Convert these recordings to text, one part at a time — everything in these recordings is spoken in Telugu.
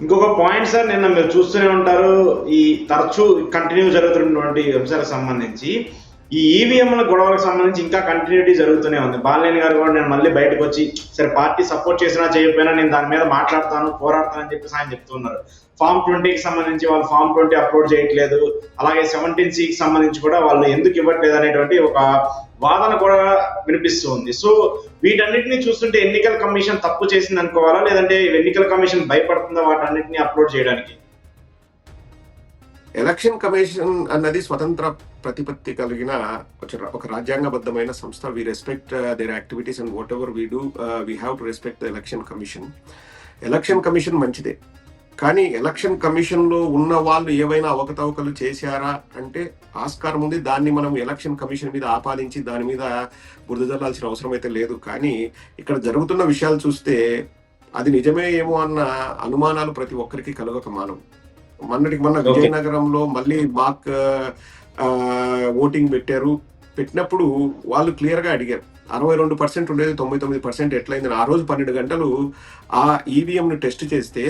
ఇంకొక పాయింట్ సార్ నిన్న మీరు చూస్తూనే ఉంటారు ఈ తరచూ కంటిన్యూ జరుగుతున్నటువంటి అంశాలకు సంబంధించి. ఈ ఈవీఎంల గొడవలకు సంబంధించి ఇంకా కంటిన్యూటీ జరుగుతూనే ఉంది. బాలనేని గారు కూడా నేను మళ్ళీ బయటకు వచ్చి సరే పార్టీ సపోర్ట్ చేసినా చేయకపోయినా నేను దాని మీద మాట్లాడతాను పోరాడతానని చెప్పేసి ఆయన చెప్తున్నారు ఫామ్ ట్వంటీకి సంబంధించి వాళ్ళు ఫామ్ ట్వంటీ అప్లోడ్ చేయట్లేదు. అలాగే సెవెంటీన్ సికి సంబంధించి కూడా వాళ్ళు ఎందుకు ఇవ్వట్లేదు అనేటువంటి ఒక వాదన కూడా వినిపిస్తుంది సో వీటన్నిటిని చూస్తుంటే ఎన్నికల కమిషన్ తప్పు చేసింది అనుకోవాలా లేదంటే ఎన్నికల కమిషన్ భయపడుతుందా వాటన్నిటిని అప్లోడ్ చేయడానికి? ఎలక్షన్ కమిషన్ అన్నది స్వతంత్ర ప్రతిపత్తి కలిగిన ఒక- ఒక రాజ్యాంగబద్ధమైన సంస్థ. We respect their activities and whatever we do we have to respect the election commission election commission మంచిదే. కానీ ఎలక్షన్ కమిషన్లో ఉన్న వాళ్ళు ఏవైనా అవకతవకలు చేశారా అంటే ఆస్కారం ఉంది. దాన్ని మనం ఎలక్షన్ కమిషన్ మీద ఆపాదించి దాని మీద బురద జల్లాల్సిన అవసరం అయితే లేదు. కానీ ఇక్కడ జరుగుతున్న విషయాలు చూస్తే అది నిజమే ఏమో అన్న అనుమానాలు ప్రతి ఒక్కరికి కలగక మానవు మొన్నటికి మొన్న. విజయనగరంలో మళ్ళీ మాక్ ఓటింగ్ పెట్టారు. పెట్టినప్పుడు వాళ్ళు క్లియర్గా అడిగారు. అరవై రెండు పర్సెంట్ ఉండేది తొంభై తొమ్మిది పర్సెంట్ ఎట్లయిందని. ఆ రోజు పన్నెండు గంటలు ఆ ఈవీఎం ను టెస్ట్ చేస్తే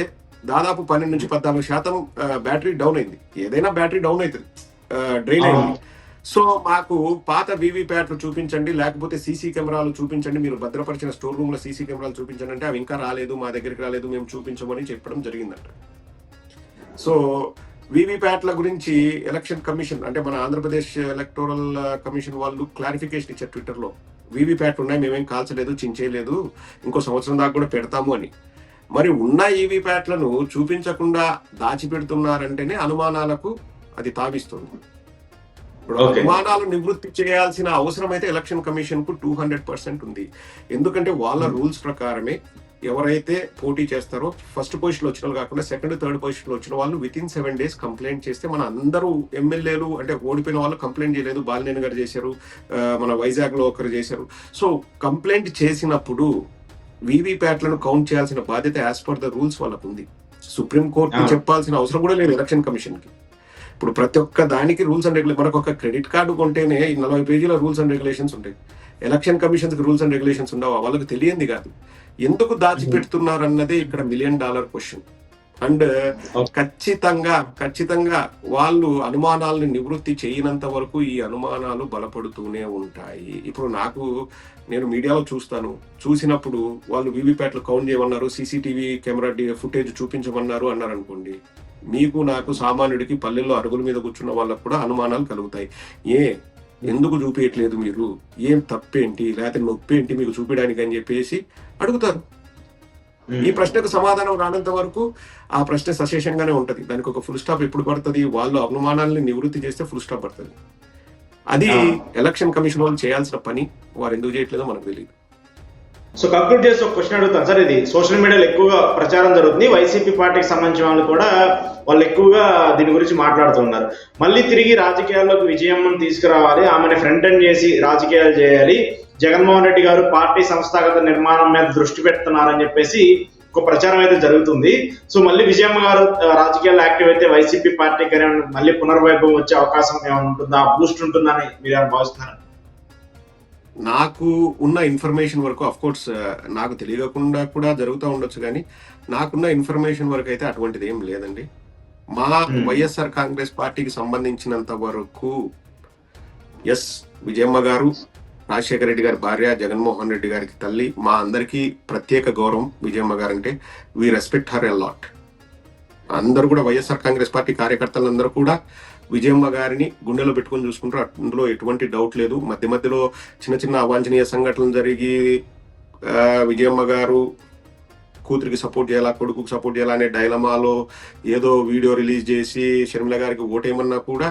దాదాపు పన్నెండు నుంచి పద్నాలుగు శాతం బ్యాటరీ డౌన్ అయింది. ఏదైనా బ్యాటరీ డౌన్ అవుతుంది డ్రైన్ అయింది. సో మాకు పాత వీవీప్యాట్లు చూపించండి లేకపోతే సీసీ కెమెరాలు చూపించండి మీరు భద్రపరిచిన స్టోర్ రూమ్లో సీసీ కెమెరాలు చూపించండి అంటే అవి ఇంకా రాలేదు మా దగ్గరికి రాలేదు మేము చూపించమని చెప్పడం జరిగిందంట. సో వీవీప్యాట్ల గురించి ఎలక్షన్ కమిషన్ అంటే మన ఆంధ్రప్రదేశ్ ఎలక్టోరల్ కమిషన్ వాళ్ళు క్లారిఫికేషన్ ఇచ్చారు ట్విట్టర్లో వీవీప్యాట్ ఉన్నాయి మేమేం కాల్చలేదు చించేయలేదు ఇంకో సంవత్సరం దాకా కూడా పెడతాము అని. మరి ఉన్న ఈవీప్యాట్లను చూపించకుండా దాచిపెడుతున్నారంటేనే అనుమానాలకు అది తావిస్తుంది. ఇప్పుడు. అనుమానాలు నివృత్తి చేయాల్సిన అవసరం అయితే ఎలక్షన్ కమిషన్కు టూ హండ్రెడ్ పర్సెంట్ ఉంది. ఎందుకంటే వాళ్ళ రూల్స్ ప్రకారమే ఎవరైతే పోటీ చేస్తారో ఫస్ట్ పొజిషన్ వచ్చిన వాళ్ళు కాకుండా సెకండ్ థర్డ్ పొజిషన్లో వచ్చిన వాళ్ళు within seven days complaint చేస్తే మన అందరూ ఎమ్మెల్యేలు అంటే ఓడిపోయిన వాళ్ళు కంప్లైంట్ చేయలేదు. బాలినేని గారు చేశారు మన వైజాగ్లో ఒకరు చేశారు. సో కంప్లైంట్ చేసినప్పుడు వీవీప్యాట్లను కౌంట్ చేయాల్సిన బాధ్యత యాజ్ పర్ ద రూల్స్ వాళ్ళకు ఉంది. Supreme court Ah. చెప్పాల్సిన అవసరం కూడా లేదు ఎలక్షన్ కమిషన్కి. ఇప్పుడు ప్రతి ఒక్క దానికి రూల్స్ అండ్ రెగ్యులేషన్ మనకు ఒక క్రెడిట్ కార్డు కొంటేనే నలభై పేజీల రూల్స్ అండ్ రెగ్యులేషన్స్ ఉంటాయి. ఎలక్షన్ కమిషన్కి రూల్స్ అండ్ రెగ్యులేషన్స్ ఉండవు? వాళ్ళకి తెలియంది కాదు. ఎందుకు దాచిపెడుతున్నారు అన్నదే ఇక్కడ మిలియన్ డాలర్ క్వశ్చన్ అండ్ ఖచ్చితంగా ఖచ్చితంగా వాళ్ళు అనుమానాలను నివృత్తి చేయనంత వరకు ఈ అనుమానాలు బలపడుతూనే ఉంటాయి. ఇప్పుడు నాకు నేను మీడియాలో చూస్తాను. చూసినప్పుడు వాళ్ళు వీవీప్యాట్లు కౌంట్ చేయమన్నారు సీసీటీవీ కెమెరా ఫుటేజ్ చూపించమన్నారు అన్నారు అనుకోండి మీకు నాకు సామాన్యుడికి పల్లెల్లో అరుగుల మీద కూర్చున్న వాళ్ళకు కూడా అనుమానాలు కలుగుతాయి. ఏ ఎందుకు చూపించట్లేదు మీరు? ఏం తప్పేంటి? లేకపోతే నొప్పేంటి మీకు చూపించడానికి అని చెప్పేసి అడుగుతారు. ఈ ప్రశ్నకు సమాధానం రానంత వరకు ఆ ప్రశ్న సశేషంగానే ఉంటది. దానికి ఒక ఫుల్ స్టాప్ ఎప్పుడు పడుతుంది? వాళ్ళు అనుమానాలని నివృత్తి చేస్తే ఫుల్ స్టాప్ పడుతుంది. అది. ఎలక్షన్ కమిషన్ వాళ్ళు చేయాల్సిన పని. వారు ఎందుకు చేయట్లేదో మనకు తెలియదు సో కంక్లూడ్ చేసి ఒక క్వశ్చన్ అడుగుతాను. సార్ ఇది సోషల్ మీడియాలో ఎక్కువగా ప్రచారం జరుగుతుంది. వైసీపీ పార్టీకి సంబంధించిన వాళ్ళు కూడా వాళ్ళు ఎక్కువగా దీని గురించి మాట్లాడుతున్నారు. మళ్ళీ తిరిగి రాజకీయాల్లోకి విజయమ్మను తీసుకురావాలి. ఆమెను ఫ్రంట్ అండ్ చేసి రాజకీయాలు చేయాలి. జగన్మోహన్ రెడ్డి గారు పార్టీ సంస్థాగత నిర్మాణం మీద దృష్టి పెడుతున్నారని చెప్పేసి ఒక ప్రచారం అయితే జరుగుతుంది. సో మళ్ళీ విజయమ్మ గారు రాజకీయాల్లో యాక్టివ్ అయితే వైసీపీ పార్టీకి మళ్ళీ పునర్వైభవం వచ్చే అవకాశం ఏమైనా ఉంటుందా? బూస్ట్ ఉంటుందని మీరు భావిస్తున్నారు? నాకు ఉన్న ఇన్ఫర్మేషన్ వరకు అఫ్ కోర్స్ నాకు తెలియకుండా కూడా జరుగుతూ ఉండొచ్చు కానీ నాకున్న ఇన్ఫర్మేషన్ వరకు అయితే అటువంటిది ఏం లేదండి మా Hmm. వైఎస్ఆర్ కాంగ్రెస్ పార్టీకి సంబంధించినంత వరకు ఎస్ విజయమ్మ గారు రాజశేఖర రెడ్డి గారి భార్య జగన్మోహన్ రెడ్డి గారికి తల్లి మా అందరికీ ప్రత్యేక గౌరవం విజయమ్మ గారు అంటే we respect her a lot అందరూ కూడా వైఎస్ఆర్ కాంగ్రెస్ పార్టీ కార్యకర్తలందరూ కూడా విజయమ్మ గారిని గుండెలో పెట్టుకొని చూసుకుంటారు. అందులో ఎటువంటి డౌట్ లేదు. మధ్య మధ్యలో చిన్న చిన్న అవాంఛనీయ సంఘటనలు జరిగి విజయమ్మ గారు కూతురికి సపోర్ట్ చేయాలా కొడుకుకి సపోర్ట్ చేయాలా అనే డైలమాలో ఏదో వీడియో రిలీజ్ చేసి షర్మిల గారికి ఓటేయమన్నా కూడా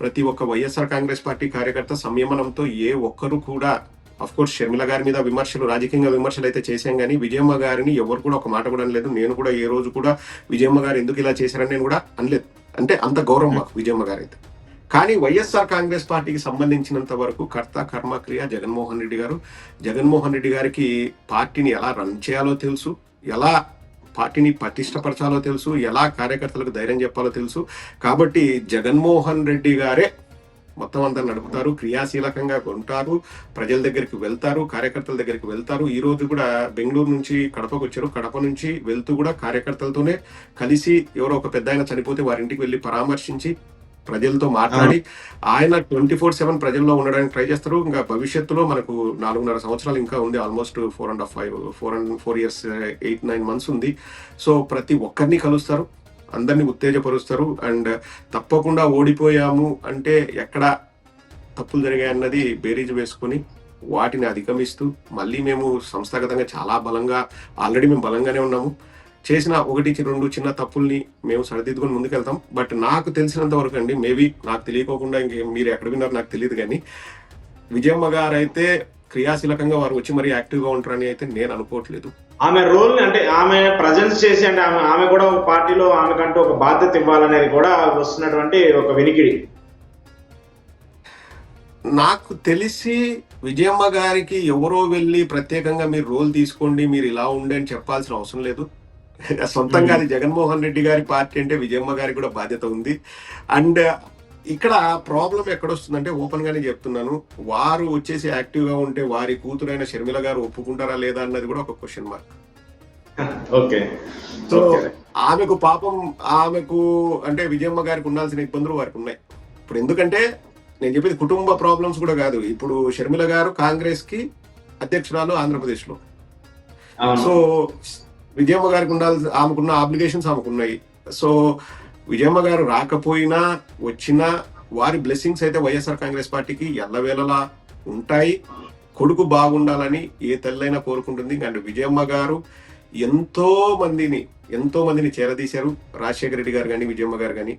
ప్రతి ఒక్క వైఎస్ఆర్ కాంగ్రెస్ పార్టీ కార్యకర్త సంయమనంతో ఏ ఒక్కరు కూడా అఫ్ కోర్స్ షర్మిల గారి మీద విమర్శలు రాజకీయంగా విమర్శలు అయితే చేశాం కానీ విజయమ్మ గారిని ఎవరు కూడా ఒక మాట కూడా అనలేదు. నేను కూడా ఏ రోజు కూడా విజయమ్మ గారు ఎందుకు ఇలా చేశారని నేను కూడా అనలేదు. అంటే అంత గౌరవం మాకు విజయమ్మ గారు అయితే. కానీ వైఎస్ఆర్ కాంగ్రెస్ పార్టీకి సంబంధించినంత వరకు కర్త కర్మక్రియ జగన్మోహన్ రెడ్డి గారు. జగన్మోహన్ రెడ్డి గారికి పార్టీని ఎలా రన్ చేయాలో తెలుసు ఎలా పార్టీని పటిష్టపరచాలో తెలుసు ఎలా కార్యకర్తలకు ధైర్యం చెప్పాలో తెలుసు. కాబట్టి జగన్మోహన్ రెడ్డి గారే మొత్తం అంతా నడుపుతారు క్రియాశీలకంగా ఉంటారు ప్రజల దగ్గరికి వెళ్తారు కార్యకర్తల దగ్గరికి వెళ్తారు. ఈ రోజు కూడా బెంగళూరు నుంచి కడపకు వచ్చారు. కడప నుంచి వెళ్తూ కూడా కార్యకర్తలతోనే కలిసి ఎవరో ఒక పెద్ద ఆయన చనిపోతే వారి ఇంటికి వెళ్ళి పరామర్శించి ప్రజలతో మాట్లాడి ఆయన ట్వంటీ ఫోర్ సెవెన్ ప్రజల్లో ఉండడానికి ట్రై చేస్తారు. ఇంకా భవిష్యత్తులో మనకు నాలుగున్నర సంవత్సరాలు ఇంకా ఉంది. Almost four and half five four and four years eight nine months ఉంది. సో ప్రతి ఒక్కరిని కలుస్తారు. అందరినీ ఉత్తేజపరుస్తారు. అండ్ తప్పకుండా ఓడిపోయాము అంటే ఎక్కడ తప్పులు జరిగాయి అన్నది బేరీజ్ వేసుకొని వాటిని అధిగమిస్తూ మళ్ళీ మేము సంస్థాగతంగా చాలా బలంగా ఆల్రెడీ మేము బలంగానే ఉన్నాము. చేసిన ఒకటి చి- రెండు చిన్న తప్పుల్ని మేము సరిదిద్దుకొని ముందుకెళ్తాం. బట్ నాకు తెలిసినంత వరకు అండి మేబీ నాకు తెలియకోకుండా ఇంకే మీరు ఎక్కడ విన్నారు నాకు తెలియదు కానీ విజయమ్మ గారు అయితే క్రియాశీలకంగా వారు వచ్చి మరీ యాక్టివ్గా ఉంటారని అయితే నేను అనుకోవట్లేదు. ఆమె రోల్ అంటే ఆమె ప్రజెన్స్ చేసి అంటే ఆమె ఆమె కూడా ఒక పార్టీలో ఆమెకంటూ ఒక బాధ్యత ఇవ్వాలనేది కూడా వస్తున్నటువంటి ఒక వెనికిడి. నాకు తెలిసి విజయమ్మ గారికి ఎవరో వెళ్ళి ప్రత్యేకంగా మీరు రోల్ తీసుకోండి మీరు ఇలా ఉండి అని చెప్పాల్సిన అవసరం లేదు. సొంతంగా అది జగన్మోహన్ రెడ్డి గారి పార్టీ అంటే విజయమ్మ గారికి కూడా బాధ్యత ఉంది. అండ్ ఇక్కడ ప్రాబ్లం ఎక్కడొస్తుందంటే ఓపెన్ గానే చెప్తున్నాను. వారు వచ్చేసి యాక్టివ్గా ఉంటే వారి కూతురైన షర్మిల గారు ఒప్పుకుంటారా లేదా అన్నది కూడా ఒక క్వశ్చన్ మార్క్. ఓకే. సో. ఆమెకు పాపం ఆమెకు అంటే విజయమ్మ గారికి ఉండాల్సిన ఇబ్బందులు వారికి ఉన్నాయి. ఇప్పుడు ఎందుకంటే నేను చెప్పేది కుటుంబ ప్రాబ్లమ్స్ కూడా కాదు. ఇప్పుడు షర్మిల గారు కాంగ్రెస్కి అధ్యక్షురాలు ఆంధ్రప్రదేశ్లో సో విజయమ్మ గారికి ఉండాల్సి ఆమెకున్న ఆబ్లిగేషన్స్ ఆమెకున్నాయి. సో విజయమ్మ గారు రాకపోయినా వచ్చినా వారి బ్లెస్సింగ్స్ అయితే వైఎస్ఆర్ కాంగ్రెస్ పార్టీకి ఎల్లవేళలా ఉంటాయి. కొడుకు బాగుండాలని ఏ తల్లైనా కోరుకుంటుంది. అండ్ విజయమ్మ గారు ఎంతో మందిని ఎంతో మందిని చేరదీశారు. రాజశేఖర రెడ్డి గారు కానీ విజయమ్మ గారు కానీ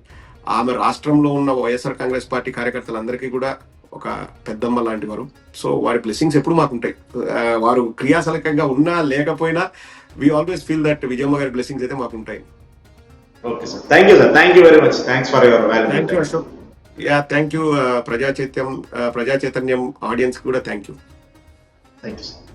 ఆమె రాష్ట్రంలో ఉన్న వైఎస్ఆర్ కాంగ్రెస్ పార్టీ కార్యకర్తలందరికీ కూడా ఒక పెద్దమ్మ లాంటి వారు. సో వారి బ్లెస్సింగ్స్ ఎప్పుడు మాకు ఉంటాయి వారు క్రియాశీలకంగా ఉన్నా లేకపోయినా we always feel that Vijayamma garu blessings అయితే మాకు ఉంటాయి okay sir thank you sir thank you very much thanks for your thank you value Ashok yeah thank you ప్రజా చైత్యం ప్రజా చైతన్యం ఆడియన్స్ కూడా thank you thank you sir